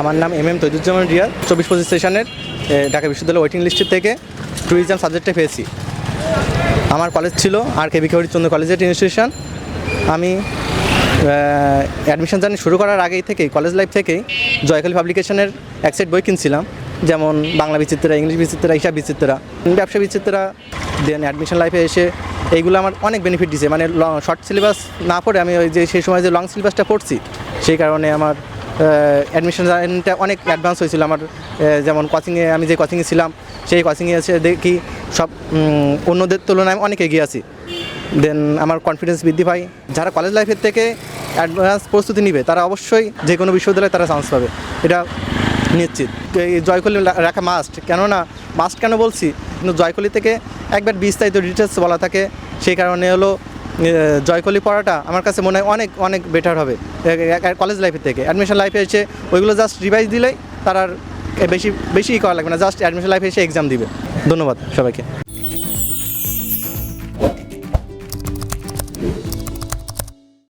আমার নাম M M তৈজুজ্জামান Riyad. চব্বিশ পঁচিশ সেশনের ঢাকা বিশ্ববিদ্যালয় ওয়েটিং লিস্টের থেকে ট্যুরিজম সাবজেক্টে পেয়েছি। আমার কলেজ ছিল আর কে বিখাউরি চন্দ্র কলেজের ইনস্টিটিউশন আমি অ্যাডমিশন জার্নি শুরু করার আগেই থেকেই কলেজ লাইফ থেকেই জয়কালী পাবলিকেশনের এক সেট বই কিনছিলাম, যেমন বাংলা বিচিত্রা, ইংলিশ বিচিত্রা হিসাব বিচিত্রা, ব্যবসা বিচিত্রা দেন অ্যাডমিশন লাইফে এসে এইগুলো আমার অনেক বেনিফিট দিছে। মানে শর্ট সিলেবাস না পড়ে আমি ওই যে সেই সময় যে লং সিলেবাসটা পড়ছি, সেই কারণে আমার অ্যাডমিশন অনেক অ্যাডভান্স হয়েছিল আমার যেমন কোচিংয়ে আমি যে কোচিংয়ে ছিলাম, সেই কোচিংয়ে এসে দেখি সব অন্যদের তুলনায় আমি অনেক এগিয়ে আছি। দেন আমার কনফিডেন্স বৃদ্ধি পায়। যারা কলেজ লাইফের থেকে অ্যাডভান্স প্রস্তুতি নিবে, তারা অবশ্যই যে কোনো বিশ্ববিদ্যালয়ে তারা চান্স পাবে। এটা নিশ্চিত। জয়কলি রাখা মাস্ট কেননা মাস্ট কেন বলছি? কিন্তু জয়কলি থেকে একবার বিস্তারিত ডিটেলস বলা থাকে, সেই কারণে হলো জয়কলি পড়াটা আমার কাছে মনে হয় অনেক অনেক বেটার হবে কলেজ লাইফের থেকে। অ্যাডমিশন লাইফে এসে ওইগুলো জাস্ট রিভাইজ দিলেই তার আর বেশি বেশি করা লাগবে না জাস্ট অ্যাডমিশন লাইফে এসে এক্সাম দিবে। ধন্যবাদ সবাইকে।